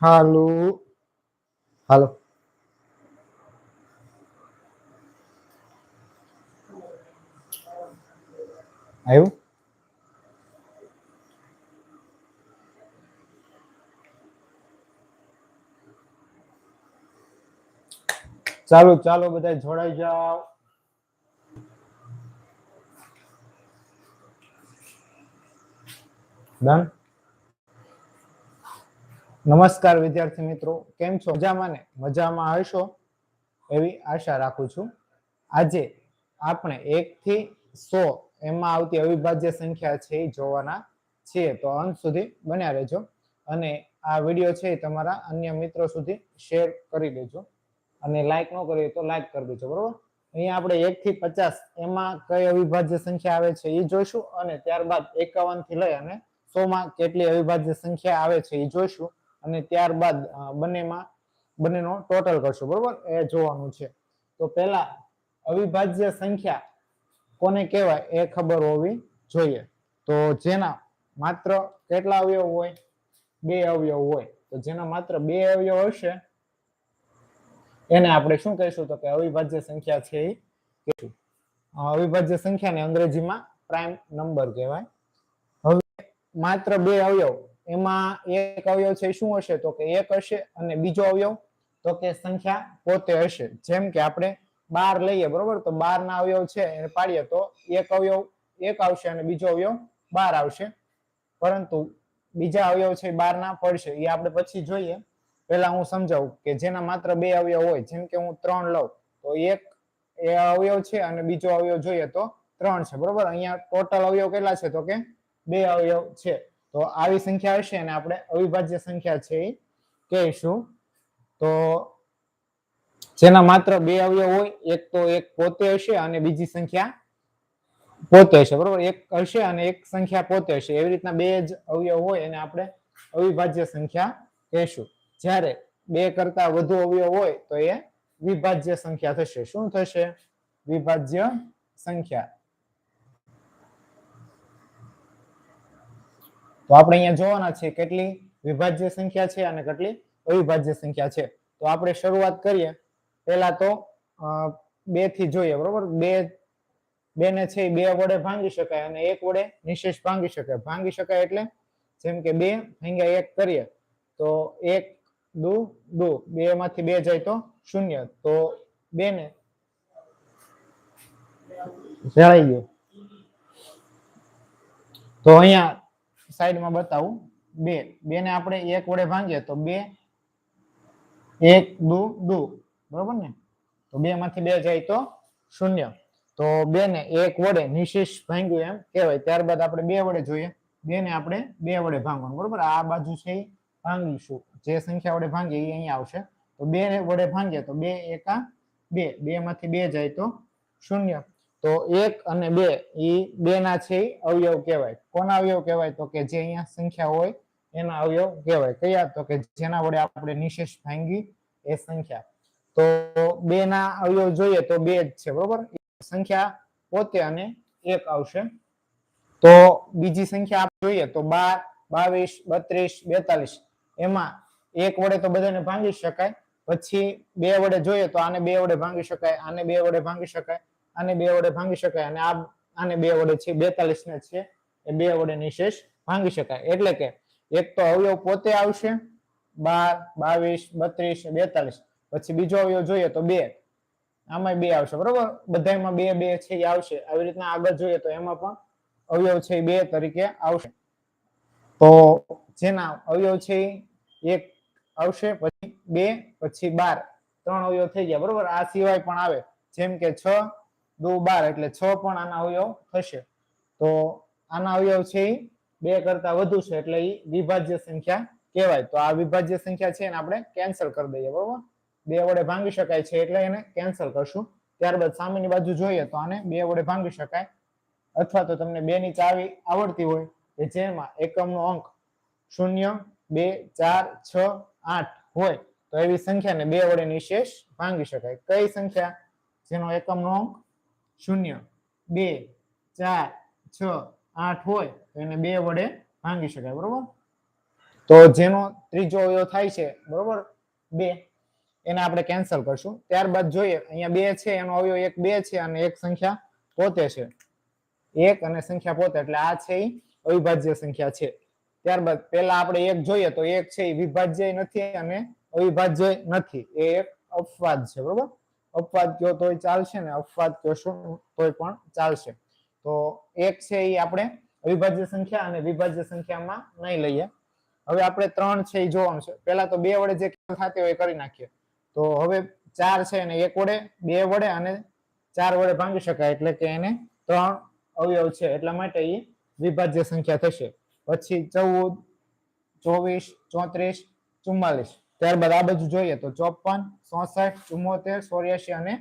હાલો હાલો આવ્યું ચાલો ચાલો બધા જોડાઈ જાઓ. ડન નમસ્કાર વિદ્યાર્થી મિત્રો, કેમ છો? મજામાં ને? મજામાં હશો? એવી આશા રાખું છું. આજે આપણે એક થી સો એમાં આવતી અવિભાજ્ય સંખ્યા છે એ જોવાના છીએ. તો અંત સુધી બન્યા રહેજો અને આ વીડિયો છે એ તમારા અન્ય મિત્રો સુધી શેર કરી દેજો. અને લાઈક ન કરી તો લાઈક કરી દેજો, બરોબર? અહીંયા આપણે એક થી પચાસ એમાં કઈ અવિભાજ્ય સંખ્યા આવે છે એ જોઈશું અને ત્યારબાદ એકાવનથી લઈ અને સો માં કેટલી અવિભાજ્ય સંખ્યા આવે છે એ જોઈશું. અને ત્યારબાદ બંનેમાં, બંનેનો ટોટલ કરશું, બરોબર? એ જોવાનું છે. તો પહેલા અવિભાજ્ય સંખ્યા કોને કહેવાય એ ખબર હોવી જોઈએ. તો જેના માત્ર કેટલા અવયવ હોય? બે અવયવ હોય. તો જેના માત્ર બે અવયવ હશે, એને આપણે શું કહીશું? તો કે અવિભાજ્ય સંખ્યા છે એ કહીશું. અવિભાજ્ય સંખ્યાને અંગ્રેજીમાં પ્રાઇમ નંબર કહેવાય. હવે માત્ર બે અવયવ એમાં એક અવયવ છે શું હશે? તો કે એક હશે અને બીજો અવયવ તો કે સંખ્યા પોતે હશે. જેમ કે આપણે બાર લઈએ, બરોબર? તો બાર ના અવયવ છે એને પાડીએ તો એક અવયવ એક આવશે અને બીજો અવયવ બાર આવશે. પરંતુ બીજા અવયવ છે બાર ના પડશે. એ આપણે પછી જોઈએ. પહેલા હું સમજાવું કે જેના માત્ર બે અવયવ હોય, જેમ કે હું ત્રણ લઉં, તો એક એ અવયવ છે અને બીજો અવયવ જોઈએ તો ત્રણ છે. બરોબર? અહીંયા ટોટલ અવયવ કેટલા છે? તો કે બે અવયવ છે. તો આવી સંખ્યા હશે અને આપણે અવિભાજ્ય સંખ્યા છે એ કહીશું. તો જેના માત્ર બે અવયવ હોય, એક તો એક પોતે હશે અને બીજી સંખ્યા પોતે હશે. બરોબર? એક હશે અને એક સંખ્યા પોતે હશે. એવી રીતના બે જ અવયવ હોય એને આપણે અવિભાજ્ય સંખ્યા કહીશું. જ્યારે બે કરતા વધુ અવયવ હોય તો એ વિભાજ્ય સંખ્યા થશે. શું થશે? વિભાજ્ય સંખ્યા. તો આપણે અહીંયા જોવાના છે કેટલી વિભાજ્ય સંખ્યા છે અને કેટલી અવિભાજ્ય સંખ્યા છે. તો આપણે શરૂઆત કરીએ. પહેલા તો બેથી જોઈએ, બરોબર? બે બે ને છે બે વડે ભાંગી શકાય અને એક વડે નિશેષ ભાંગી શકાય. ભાંગી શકાય એટલે જેમ કે બે ભાંગ્યા એક કરીએ, તો એક, દુ દુ. બે માંથી બે જાય તો શૂન્ય. તો બે ને ગયું. તો અહીંયા સાઈડમાં બતાવું. બે બે ને આપણે એક વડે ભાંગીએ તો બે, એક, દુ દુ. બરોબર ને? તો બે માંથી બે જાય તો શૂન્ય. તો બે ને એક વડે નિશેષ ભાંગ્યું એમ કહેવાય. ત્યારબાદ આપણે બે વડે જોઈએ. બે ને આપણે બે વડે ભાંગવાનું. બરોબર? આ બાજુ છે ભાંગીશું. જે સંખ્યા વડે ભાંગીએ એ અહીંયા આવશે. તો બે વડે ભાંગીએ તો બે એકા બે. બે માંથી બે જાય તો શૂન્ય. તો એક અને બે એ બે ના છે અવયવ કહેવાય. કોના અવયવ કહેવાય? તો કે જે અહીંયા સંખ્યા હોય, એના અવયવ કહેવાય. કયા? તો કે જેના વડે આપણે નિશેષ ભાંગી એ સંખ્યા. તો બે ના અવયવ જોઈએ તો બે જ છે, બરોબર? સંખ્યા પોતે અને એક આવશે. તો બીજી સંખ્યા આપણે જોઈએ તો બાર, બાવીસ, બત્રીસ, બેતાલીસ. એમાં એક વડે તો બધાને ભાંગી શકાય. પછી બે વડે જોઈએ તો આને બે વડે ભાંગી શકાય, આને બે વડે ભાંગી શકાય. આને બે વડે ભાંગી શકાય અને આ આને બે વડે છે, બેતાલીસ ને છે, એ બે વડે નિશેષ ભાંગી શકાય. એટલે કે એક તો અવયવ પોતે આવશે, બાર, બાવીસ, બત્રીસ બેતાલીસ. પછી બીજો અવયવ જોઈએ તો બે. આમાં બે આવશે, બરોબર? બધામાં બે બે છે એ આવશે. આવી રીતના આગળ જોઈએ તો એમાં પણ અવયવ છે બે તરીકે આવશે. તો જેના અવયવ છે એક આવશે, પછી બે, પછી બાર. ત્રણ અવયવ થઈ ગયા, બરોબર? આ સિવાય પણ આવે. જેમ કે છ દુ બાર એટલે છ પણ આના અવયવ થશે. તો આના અવયવ છે એ બે કરતા વધુ છે એટલે એ વિભાજ્ય સંખ્યા કહેવાય. તો આ વિભાજ્ય સંખ્યા છે એને આપણે કેન્સલ કરી દઈએ, બરોબર? બે વડે ભાંગી શકાય છે એટલે એને કેન્સલ કરશું. ત્યારબાદ સામેની બાજુ જોઈએ તો આને બે વડે ભાંગી શકાય. અથવા તો તમને બે ની ચાવી આવડતી હોય કે જેમાં એકમનો અંક શૂન્ય, બે, ચાર, છ, આઠ હોય, તો એવી સંખ્યાને બે વડે નિશેષ ભાંગી શકાય. કઈ સંખ્યા? જેનો એકમનો અંક શૂન્ય, બે, ચાર, છ, આઠ હોય તો એને બે વડે ભાંગી શકાય, બરોબર? તો જેનો ત્રીજો અવયવ થાય છે, બરોબર? બે. એને આપણે કેન્સલ કરશું. ત્યારબાદ જોઈએ, અહીંયા બે છે, એનો અવયવ એક, બે છે, અને એક સંખ્યા પોતે છે. એક અને સંખ્યા પોતે, એટલે આ છે એ અવિભાજ્ય સંખ્યા છે. ત્યારબાદ પેલા આપણે એક જોઈએ, તો એક છે એ વિભાજ્ય નથી અને અવિભાજ્ય નથી. એ એક અપવાદ છે, બરોબર? અપવાદ કયો તોય ચાલશે ને અપવાદ કયો શું તોય પણ ચાલશે. તો એક છે એ આપણે અવિભાજ્ય સંખ્યા અને વિભાજ્ય સંખ્યામાં નહીં લઈએ. હવે આપણે ત્રણ છે એ જોવાનું છે. પેલા તો બે વડે જે થતી હોય કરી નાખીએ. તો હવે ચાર છે એને એક વડે, બે વડે અને ચાર વડે ભાંગી શકાય એટલે કે એને ત્રણ અવયવ છે. એટલા માટે એ વિભાજ્ય સંખ્યા થશે. પછી ચૌદ, ચોવીસ, ચોત્રીસ, ચુમ્માલીસ. ત્યારબાદ આ બાજુ જોઈએ તો ચોપન ચોસઠ ચુમ્મોતેર, ચોર્યાસી અને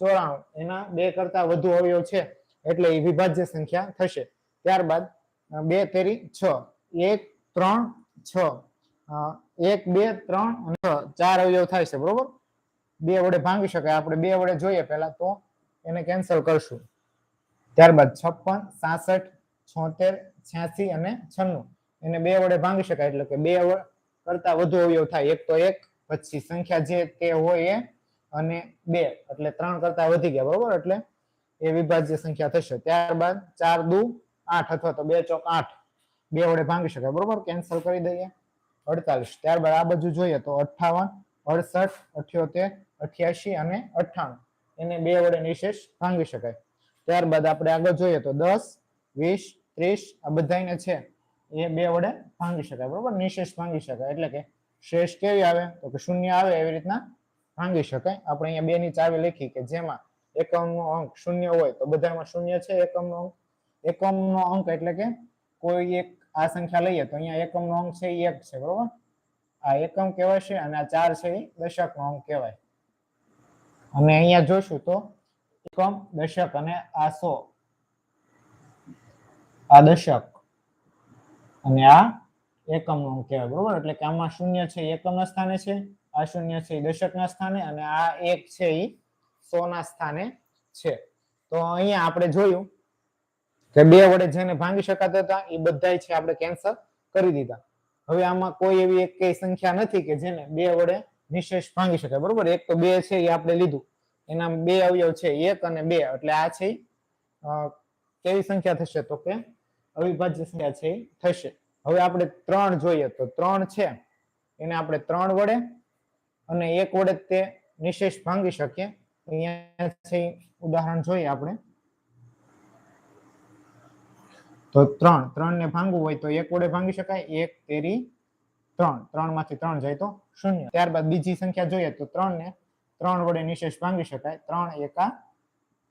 ચોરાણું. એના બે કરતા વધુ અવયવ છે એટલે એ વિભાજ્ય સંખ્યા થશે. ત્યારબાદ બે, તેરી, છ. એક, ત્રણ, છ. એક, બે, ત્રણ અને છ. ચાર અવયવ થાય છે, બરોબર? બે વડે ભાંગી શકાય. આપણે બે વડે જોઈએ પહેલા તો એને કેન્સલ કરશું. ત્યારબાદ, છપ્પન, સાસઠ, છોતેર, છ્યાસી અને છન્નું. એને બે વડે ભાંગી શકાય એટલે કે બે કરતા વધુ અવયવ થાય. એક તો એક, પછી સંખ્યા જે તે હોય એ અને બે. એટલે ત્રણ કરતા વધી ગયા, બરોબર? એટલે એ વિભાજ્ય સંખ્યા થશે. ત્યારબાદ ચાર દુ આઠ અથવા તો બે ચોક આઠ. બે વડે ભાંગી શકાય, બરોબર? કેન્સલ કરી દઈએ. અડતાલીસ. ત્યારબાદ આ બાજુ જોઈએ તો અઠ્ઠાવન, અડસઠ, અઠ્યોતેર, અઠ્યાસી અને અઠ્ઠાણું. એને બે વડે નિશેષ ભાંગી શકાય. ત્યારબાદ આપણે આગળ જોઈએ તો દસ, વીસ, ત્રીસ, આ બધાયને છે. એ બે વડે ભાંગી શકાય, બરોબર? નિશેષ ભાંગી શકાય. એટલે કે શેષ કેવી આવે? તો કે શૂન્ય આવે એવી રીતના ભાંગી શકાય. આપણે અહીંયા બે ની ચાવી લખી કે જેમાં એકમનો અંક શૂન્ય હોય તો બધામાં શૂન્ય છે એકમનો અંક. એકમનો અંક એટલે કે કોઈ એક આ સંખ્યા લઈએ તો અહીંયા એકમનો અંક છે એ એક છે, બરોબર? આ એકમ કહેવાય છે અને આ ચાર છે એ દશકનો અંક કહેવાય. અને અહીંયા જોશું તો એકમ, દશક અને આ સો. આ દશક. અને આ એકમનો અંક કહેવાય, બરોબર? એટલે કે આમાં શૂન્ય છે એકમના સ્થાને છે, આ શૂન્ય છે એ દશકના સ્થાને, અને આ એક છે એ સો ના સ્થાને છે. તો અહીંયા આપણે જોયું કે બે વડે જેને ભાંગી શકાતા હતા, એ બધાય છે આપણે કેન્સલ કરી દીધા. હવે આમાં કોઈ એવી એક સંખ્યા નથી કે જેને બે વડે નિશેષ ભાંગી શકાય, બરોબર? એક તો બે છે એ આપણે લીધું. એના બે અવયવ છે એક અને બે, એટલે આ છે કેવી સંખ્યા થશે તો કે અવિભાજ્ય સંખ્યા છે થશે. હવે આપણે ત્રણ જોઈએ તો ત્રણ છે. એને આપણે ત્રણ વડે અને એક વડે તે નિશેષ ભાંગી શકીએ. અહીંયા છે ઉદાહરણ જોઈએ આપણે. તો ત્રણ ત્રણ ને ભાંગવું હોય તો એક વડે ભાંગી શકાય. એક તેરી ત્રણ ત્રણમાંથી ત્રણ જાય તો શૂન્ય. ત્યારબાદ બીજી સંખ્યા જોઈએ તો ત્રણ ને ત્રણ વડે નિશેષ ભાંગી શકાય. ત્રણ એકા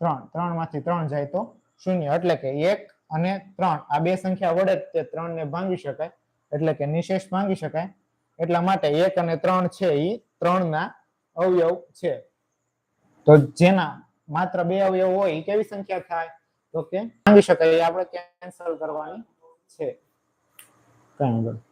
ત્રણ ત્રણમાંથી ત્રણ જાય તો શૂન્ય. એટલે કે એક અને ત્રણ. આ બે સંખ્યા વડે જ તે ત્રણ ને ભાંગી શકાય. એટલે કે નિશેષ ભાંગી શકાય. એટલા માટે એક અને ત્રણ છે એ ત્રણ ના અવયવ છે. તો જેના માત્ર બે અવયવ હોય એ કેવી સંખ્યા થાય? તો કે ભાંગી શકાય. એ આપણે કેન્સલ કરવાની છે. કઈ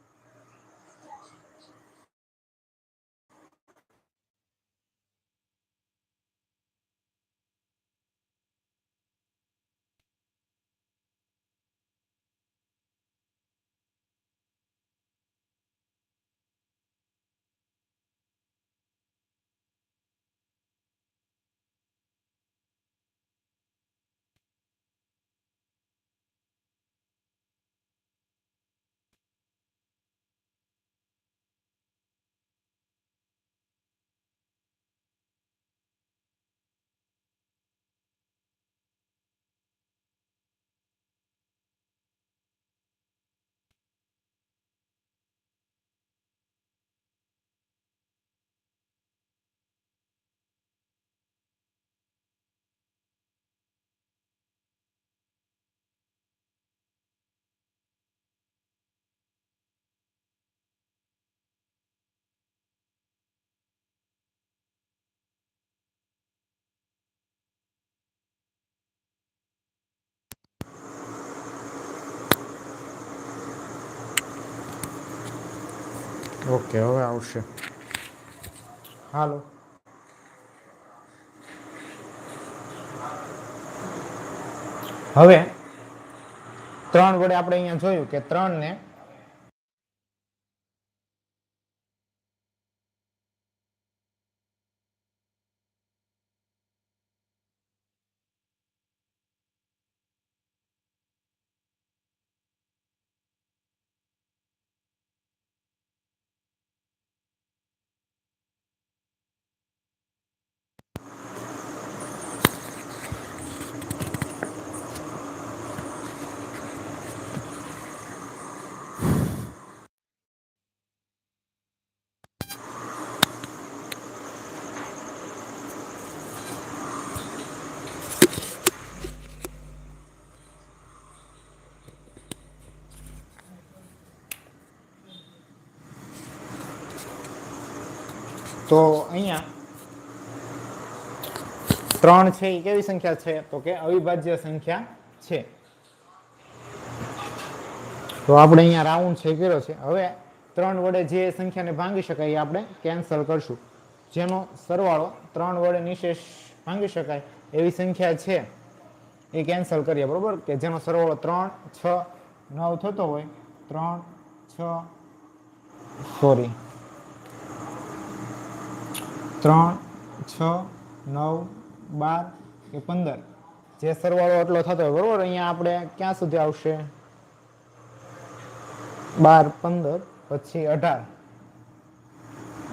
ઓકે હવે આવશે. હાલો. હવે ત્રણ વડે આપણે અહીંયા જોયું કે ત્રણ ને તો અહીંયા ત્રણ છે એ કેવી સંખ્યા છે? તો કે અવિભાજ્ય સંખ્યા છે. તો આપણે અહીંયા રાઉન્ડ છે કર્યો છે. હવે ત્રણ વડે જે સંખ્યાને ભાંગી શકાય એ આપણે કેન્સલ કરશું. જેનો સરવાળો ત્રણ વડે નિશેષ ભાંગી શકાય, એવી સંખ્યા છે. એ કેન્સલ કરીએ, બરાબર? કે જેનો સરવાળો ત્રણ, છ, નવ થતો હોય, ત્રણ, છ સોરી ત્રણ, છ, નવ, બાર કે પંદર. જે સરવાળો એટલો થતો હોય, બરોબર? અહીંયા આપણે ક્યાં સુધી આવશે? બાર, પંદર, પછી અઢાર.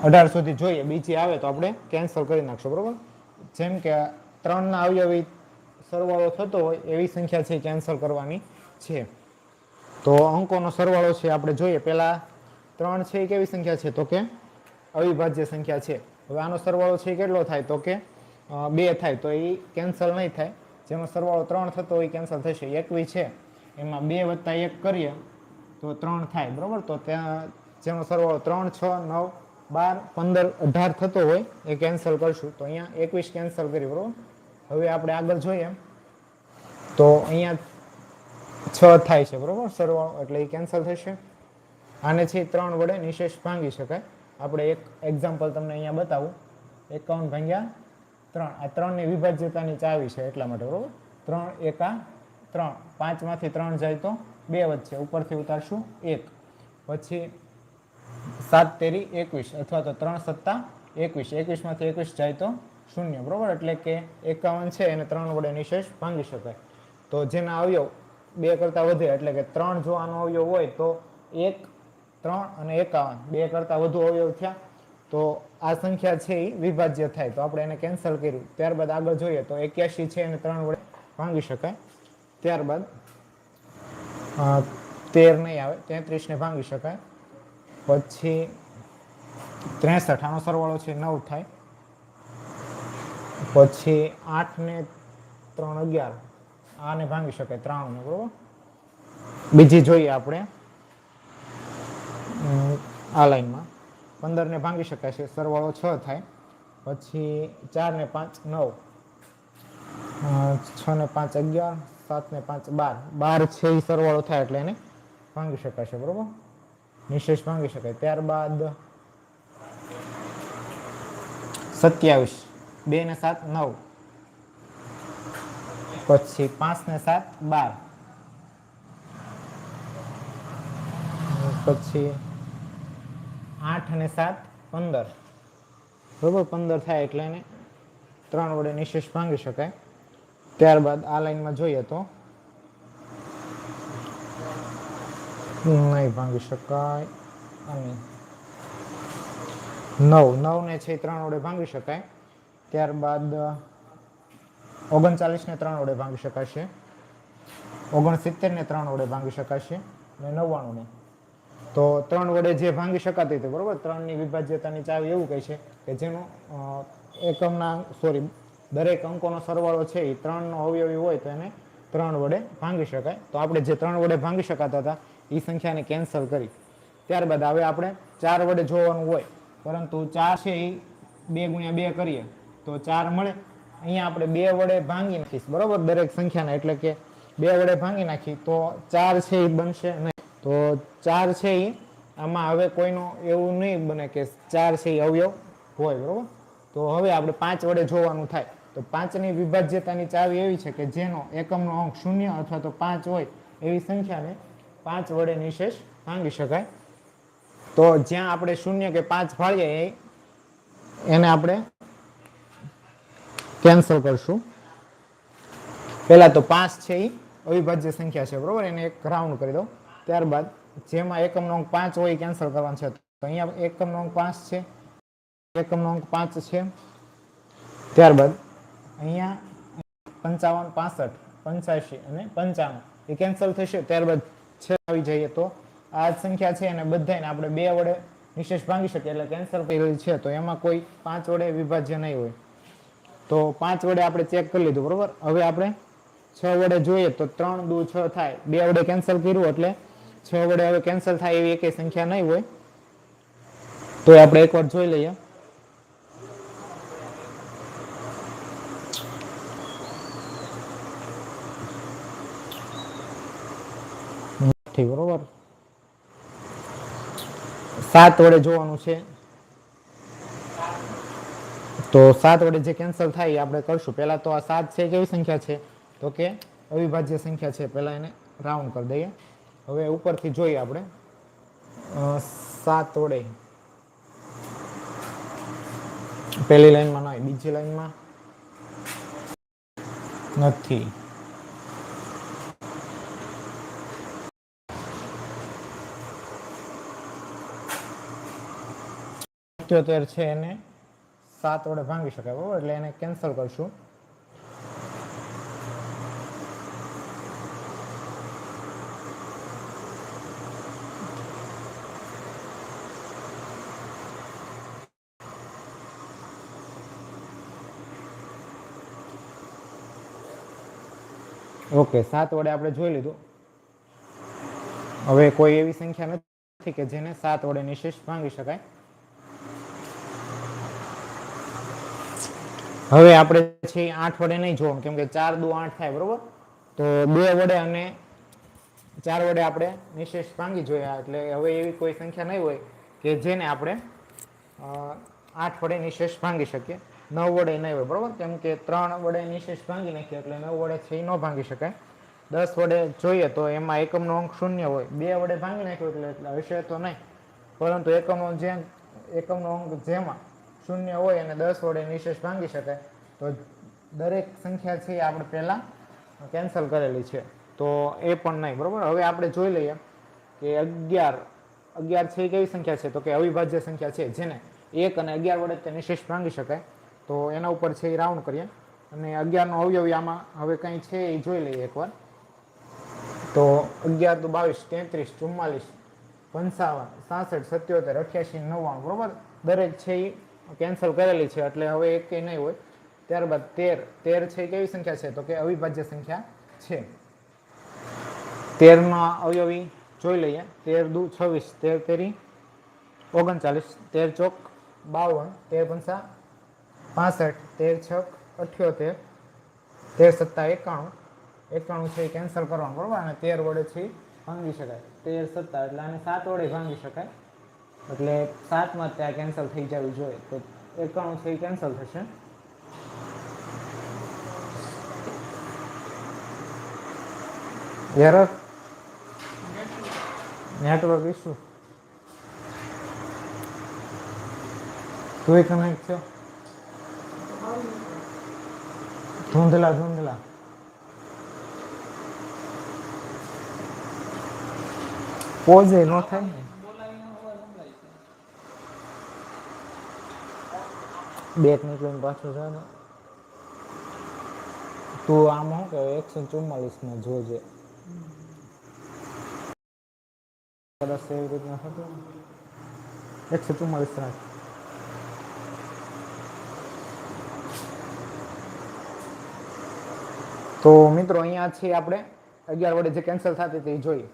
અઢાર સુધી જોઈએ, બીજી આવે તો આપણે કેન્સલ કરી નાખશું, બરોબર? જેમ કે ત્રણના અવયવી સરવાળો થતો હોય, એવી સંખ્યા છે કેન્સલ કરવાની છે. તો અંકોનો સરવાળો છે, આપણે જોઈએ. પહેલાં ત્રણ છે એ કેવી સંખ્યા છે? તો કે અવિભાજ્ય સંખ્યા છે. હવે આનો સરવાળો છે કેટલો થાય? તો કે બે થાય. તો એ કેન્સલ નહીં થાય. જેનો સરવાળો ત્રણ થતો હોય કેન્સલ થશે. એકવી છે. એમાં બે વત્તા એક કરીએ તો ત્રણ થાય. બરાબર? તો ત્યાં જેનો સરવાળો ત્રણ, છ, નવ, બાર, પંદર, અઢાર થતો હોય એ કેન્સલ કરશું. તો અહીંયા એકવીસ કેન્સલ કરી, બરાબર? હવે આપણે આગળ જોઈએ. તો અહીંયા છ થાય છે, બરાબર? સરવાળો એટલે એ કેન્સલ થશે. આને છે ત્રણ વડે નિશેષ ભાંગી શકાય. આપણે એક એક્ઝામ્પલ તમને અહીંયા બતાવું. એકાવન ભાંગ્યા ત્રણ. આ ત્રણની વિભાજ્યતાની ચાવી છે એટલા માટે, બરાબર? ત્રણ એકા ત્રણ. પાંચમાંથી ત્રણ જાય તો બે વચ્ચે. ઉપરથી ઉતારશું એક. પછી સાત તેરી એકવીસ અથવા તો ત્રણ સત્તા એકવીસ. એકવીસમાંથી એકવીસ જાય તો શૂન્ય, બરાબર? એટલે કે એકાવન છે, એને ત્રણ વડે નિશેષ ભાંગી શકાય. તો જેના અવયવ બે કરતાં વધે, એટલે કે ત્રણ જો આનો અવયવ હોય તો એક ત્રણ અને એકાવન. બે કરતાં વધુ અવયવ થયા, તો આ સંખ્યા છે એ વિભાજ્ય થાય. તો આપણે એને કેન્સલ કર્યું. ત્યારબાદ આગળ જોઈએ તો એક્યાસી છે એને ત્રણ વડે ભાંગી શકાય. ત્યારબાદ તેર નહીં આવે તેત્રીસને ભાંગી શકાય. પછી ત્રેસઠ, આનો સરવાળો છે નવ થાય. પછી આઠ ને ત્રણ અગિયાર, આને ભાંગી શકાય ત્રાણું બરોબર? બીજી જોઈએ આપણે. આ લાઈનમાં. પંદરને ભાંગી શકાય છે. સરવાળો છ થાય. પછી ચાર ને પાંચ નવ. છ ને પાંચ અગિયાર સાત ને પાંચ બાર. બાર છે એ સરવાળો થાય એટલે એને ભાંગી શકાય છે, બરોબર? નિશેષ ભાંગી શકાય. ત્યારબાદ સત્યાવીસ. બે ને સાત, નવ. પછી પાંચ ને સાત, બાર. પછી આઠ અને સાત, પંદર. બરોબર, પંદર થાય એટલે એને ત્રણ વડે નિશેષ ભાંગી શકાય. ત્યારબાદ આ લાઈનમાં જોઈએ તો નહીં ભાંગી શકાય અને નવ. નવ ને છે ત્રણ વડે ભાંગી શકાય. ત્યારબાદ ઓગણચાલીસને ત્રણ વડે ભાંગી શકાશે. ઓગણસિત્તેરને ત્રણ વડે ભાંગી શકાશે. અને નવ્વાણું ને તો ત્રણ વડે જે ભાંગી શકાતી હતી, બરોબર? ત્રણની વિભાજ્યતાની ચાવી એવું કહે છે કે જેનો એકમના સોરી દરેક અંકોનો સરવાળો છે એ ત્રણનો અવયવી હોય તો એને ત્રણ વડે ભાંગી શકાય. તો આપણે જે ત્રણ વડે ભાંગી શકાતા હતા એ સંખ્યાને કેન્સલ કરી. ત્યારબાદ હવે આપણે ચાર વડે જોવાનું હોય, પરંતુ ચાર છે એ બે ગુણ્યા બે કરીએ, તો ચાર મળે. અહીંયા આપણે બે વડે ભાંગી નાખીશ, બરોબર? દરેક સંખ્યાને, એટલે કે બે વડે ભાંગી નાખી, તો ચાર છે એ બનશે નહીં. તો ચાર છે એ આમાં હવે કોઈનો એવું નહીં બને કે ચાર છે એ અવયવ હોય, બરોબર? તો હવે આપણે પાંચ વડે જોવાનું થાય. તો પાંચની વિભાજ્યતાની ચાવી એવી છે કે જેનો એકમનો અંક શૂન્ય અથવા તો પાંચ હોય એવી સંખ્યાને પાંચ વડે નિશેષ ભાંગી શકાય. તો જ્યાં આપણે શૂન્ય કે પાંચ ફાળીએ એને આપણે કેન્સલ કરશું. પહેલાં તો પાંચ છે એ અવિભાજ્ય સંખ્યા છે, બરોબર? એને એક રાઉન્ડ કરી દો ત્યારબાદ જેમાં એકમનો અંક પાંચ હોય કેન્સલ કરવાનો છે. તો અહીંયા એકમનો અંક પાંચ છે. એકમનો અંક પાંચ છે. ત્યારબાદ અહીંયા પંચાવન, પાસઠ, પંચ્યાસી અને પંચાણું એ કેન્સલ થશે. ત્યારબાદ છે આવી જઈએ તો આ સંખ્યા છે અને બધાને આપણે બે વડે નિશેષ ભાંગી શકીએ એટલે કેન્સલ કરેલી છે. તો એમાં કોઈ પાંચ વડે વિભાજ્ય નહીં હોય. તો પાંચ વડે આપણે ચેક કરી લીધું, બરોબર? હવે આપણે છ વડે જોઈએ તો ત્રણ દુ છ થાય. બે વડે કેન્સલ કર્યું એટલે છ વડે હવે કેન્સલ થાય એવી એકેય સંખ્યા નહીં હોય. તો આપણે એક વાર જોઈ લઈએ. બરોબર? સાત વડે જોવાનું છે. તો સાત વડે જે કેન્સલ થાય આપણે કરશું. પહેલાં તો આ સાત છે, કેવી સંખ્યા છે? તો કે અવિભાજ્ય સંખ્યા છે. પેલા એને રાઉન્ડ કરી દઈએ. હવે ઉપરથી જોઈએ આપણે. સાત વડે. પહેલી લાઈનમાં નહીં બીજી લાઈનમાં. નથી. સિત્યોતેર છે એને સાત વડે ભાંગી શકાય, બરાબર? એટલે એને કેન્સલ કરશું. ઓકે, સાત વડે આપણે જોઈ લીધું. હવે કોઈ એવી સંખ્યા નથી કે જેને સાત વડે નિશેષ ભાંગી શકાય. હવે આપણે છે આઠ વડે નહીં જોવાનું, કેમ કે ચાર દુ આઠ થાય, બરોબર? તો બે વડે અને ચાર વડે આપણે નિશેષ ભાંગી જોયા, એટલે હવે એવી કોઈ સંખ્યા નહીં હોય કે જેને આપણે આઠ વડે નિશેષ ભાંગી શકીએ. નવ વડે નહીં હોય બરોબર? કેમ કે ત્રણ વડે નિશેષ ભાંગી નાખીએ એટલે નવ વડે છે એ ન ભાંગી શકાય. દસ વડે જોઈએ તો એમાં એકમનો અંક શૂન્ય હોય. બે વડે ભાંગી નાખ્યો એટલે એટલે હશે તો નહીં. પરંતુ એકમનો જે એકમનો અંક જેમાં શૂન્ય હોય અને દસ વડે નિશેષ ભાંગી શકાય, તો દરેક સંખ્યા છે આપણે પહેલાં કેન્સલ કરેલી છે. તો એ પણ નહીં, બરાબર? હવે આપણે જોઈ લઈએ કે અગિયાર અગિયાર છે એ કેવી સંખ્યા છે? તો કે અવિભાજ્ય સંખ્યા છે, જેને એક અને અગિયાર વડે તે નિશેષ ભાંગી શકાય. તો એના ઉપર છે એ રાઉન્ડ કરીએ. અને અગિયારનો અવયવી આમાં હવે કંઈ છે એ જોઈ લઈએ એકવાર. તો અગિયાર તો બાવીસ, તેત્રીસ, ચુમ્માલીસ, પંચાવન, સાસઠ, સત્યોતેર, અઠ્યાસી, નવ્વાણું, બરાબર? દરેક છે એ કેન્સલ કરેલી છે, એટલે હવે એક કંઈ નહીં હોય. ત્યારબાદ તેર તેર છે એ કેવી સંખ્યા છે? તો કે અવિભાજ્ય સંખ્યા છે. તેરમાં અવયવી જોઈ લઈએ. તેર દુ છવ્વીસ, તેર તેરી ઓગણચાલીસ, તેર ચોક, બાવન, તેર પંચા પાસઠ, તેર છક અઠ્યોતેર, તેર, સત્તા, એકાણું. એકાણું છે કેન્સલ કરવાનું, બરોબર? અને તેર વડે છે ભાંગી શકાય. તેર, સત્તા, એટલે આને સાત વડે ભાંગી શકાય. એટલે સાતમાં ત્યાં કેન્સલ થઈ જવું જોઈએ. તો એકાણું છે કેન્સલ થશે. એરર નેટવર્ક ઇશ્યુ તું કનેક્ટ થયો? ધૂંધલા ધૂંધલા પોઝે, ન થાય ને? બેક નીકળીને પાછું છે ને તું આમ શું કે એકસો ચુમ્માલીસમાં જોજે. કદાચ એવી રીતના હતું એકસો ચુમ્માલીસ રાખ. તો મિત્રો, અહીંયા છે આપણે. અગિયાર વડે જે કેન્સલ થતી હતી, એ જોઈએ.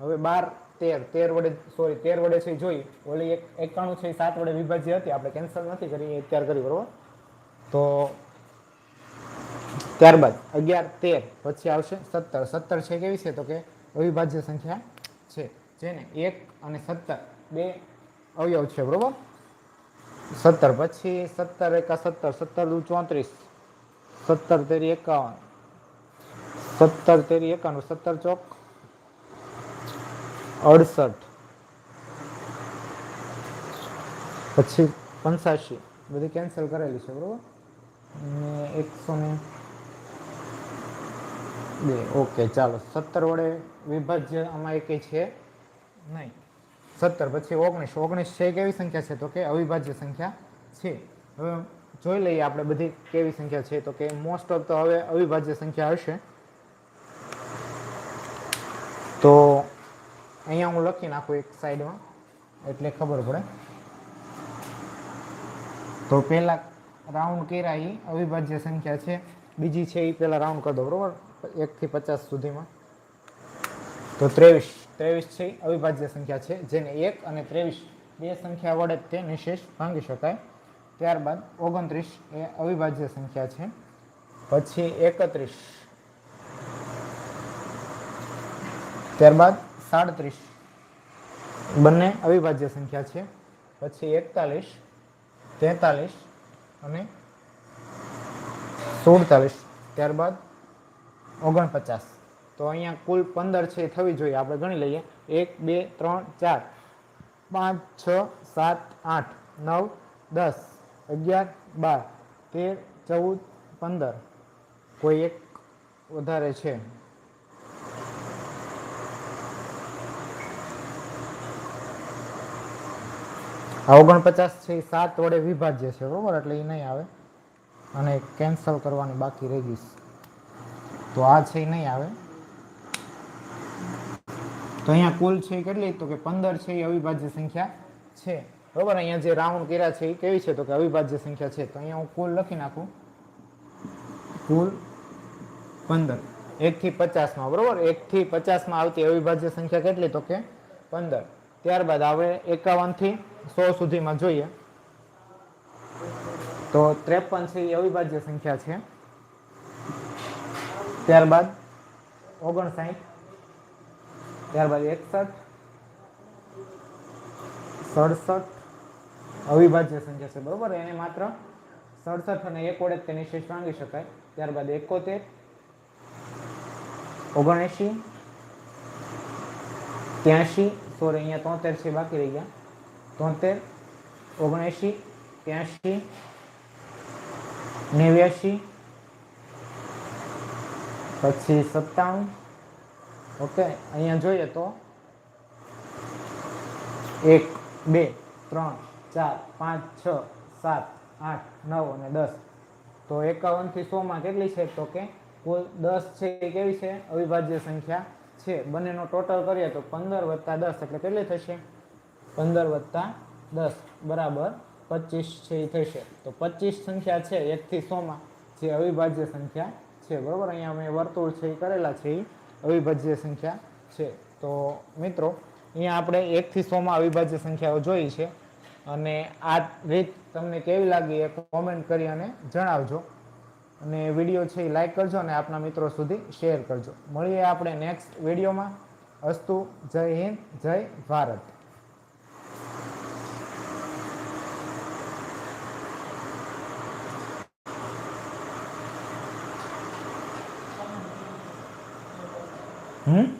હવે બાર, તેર. તેર વડે સોરી તેર વડે છે જોઈ ઓલી એક, એકાણું છે સાત વડે વિભાજ્ય હતી. આપણે કેન્સલ નથી કરી અત્યાર કરી, બરોબર? તો ત્યારબાદ, અગિયાર, તેર, પછી આવશે સત્તર. સત્તર છે કેવી છે? તો કે અવિભાજ્ય સંખ્યા છે. જેને એક અને સત્તર બે અવયવ છે, બરોબર? સત્તર પછી સત્તર એકા સત્તર. સત્તર દુ ચોત્રીસ. સત્તર તેરી એકાવન. સત્તર તેરી એકાણું, સત્તર ચોક, અડસઠ. પછી પંચાસી બધી કેન્સલ કરેલી છે, બરોબર? ને એકસો ને બે ઓકે ચાલો, સત્તર વડે વિભાજ્ય આમાં એ કંઈ છે નહીં. સત્તર, પછી ઓગણીસ ઓગણીસ છે કેવી સંખ્યા છે? તો કે અવિભાજ્ય સંખ્યા છે. હવે જોઈ લઈએ આપણે બધી કેવી સંખ્યા છે. તો કે મોસ્ટ ઓફ તો હવે અવિભાજ્ય સંખ્યા હશે. તો અહીંયા હું લખી નાખું એક સાઈડમાં એટલે ખબર પડે. તો પહેલા રાઉન્ડ કર્યા એ અવિભાજ્ય સંખ્યા છે. બીજી છે એ પહેલાં રાઉન્ડ કરી દો, બરાબર? એકથી પચાસ સુધીમાં. તો ત્રેવીસ ત્રેવીસ છે અવિભાજ્ય સંખ્યા છે, જેને એક અને ત્રેવીસ, બે સંખ્યા વડે તે નિશેષ ભાંગી શકાય. ત્યારબાદ ઓગણત્રીસ એ અવિભાજ્ય સંખ્યા છે. પછી એકત્રીસ. ત્યારબાદ સાડત્રીસ. બંને અવિભાજ્ય સંખ્યા છે. પછી એકતાલીસ તેતાલીસ અને સુડતાલીસ. ત્યારબાદ ઓગણપચાસ. તો અહીંયા કુલ પંદર છે એ થવી જોઈએ. આપણે ગણી લઈએ. એક બે ત્રણ ચાર. પાંચ છ સાત આઠ નવ દસ અગિયાર બાર તેર ચૌદ પંદર. કોઈ એક વધારે છે. આ ઓગણપચાસ છે એ સાત વડે વિભાજ્ય છે, બરોબર? એટલે એ નહીં આવે. અને કેન્સલ કરવાની બાકી રહી ગઈ તો આ છે એ નહીં આવે. તો અહીંયા કુલ છે એ કેટલી? તો કે પંદર છે એ અવિભાજ્ય સંખ્યા છે. બરોબર? અહીંયા જે રાઉન્ડ કર્યા છે એ કેવી છે? તો કે અવિભાજ્ય સંખ્યા છે. તો અહીંયા હું કુલ લખી નાખું. કુલ પંદર. એકથી પચાસમાં બરોબર? એકથી પચાસમાં આવતી અવિભાજ્ય સંખ્યા કેટલી? તો કે પંદર. ત્યારબાદ હવે એકાવનથી સો સુધીમાં જોઈએ. તો ત્રેપન છે એ અવિભાજ્ય સંખ્યા છે. ત્યારબાદ ઓગણસાઠ, ત્યારબાદ એકસઠ, સડસઠ, અવિભાજ્ય સંખ્યા છે, બરોબર? એને માત્ર સડસઠ અને એક વડે તેની શેષ માંગી શકાય. ત્યારબાદ એકોતેર, ઓગણએંશી, ત્યાંશી, સોરી, અહીંયા તોતેર છે, બાકી રહી ગયા. તોતેર ઓગણએંશી, ત્યાંશી, નેવ્યાશી, પછી સત્તાણું. ઓકે, અહીંયા જોઈએ તો એક, બે, ત્રણ, ચાર, પાંચ, છ, સાત, આઠ, નવ અને દસ. તો એકાવનથી સોમાં કેટલી છે? તો કે કુલ દસ છે એ કેવી છે? અવિભાજ્ય સંખ્યા છે. બંનેનો ટોટલ કરીએ તો પંદર વત્તા દસ, એટલે કેટલી થશે? પંદર વત્તા દસ. બરાબર. પચીસ છે એ થશે. તો પચીસ સંખ્યા છે એકથી સોમાં. જે અવિભાજ્ય સંખ્યા છે. બરાબર? અહીંયા અમે વર્તુળ છે એ કરેલા છે એ અવિભાજ્ય સંખ્યા છે. તો મિત્રો, અહીંયા આપણે એકથી સોમાં અવિભાજ્ય સંખ્યાઓ જોઈ છે. અને આ રીત તમને કેવી લાગી એ કોમેન્ટ કરી અને જણાવજો. અને વીડિયો છે એ લાઈક કરજો અને આપના મિત્રો સુધી શેર કરજો. મળીએ આપણે નેક્સ્ટ વિડીયોમાં. અસ્તુ, જય હિન્દ, જય ભારત. 응?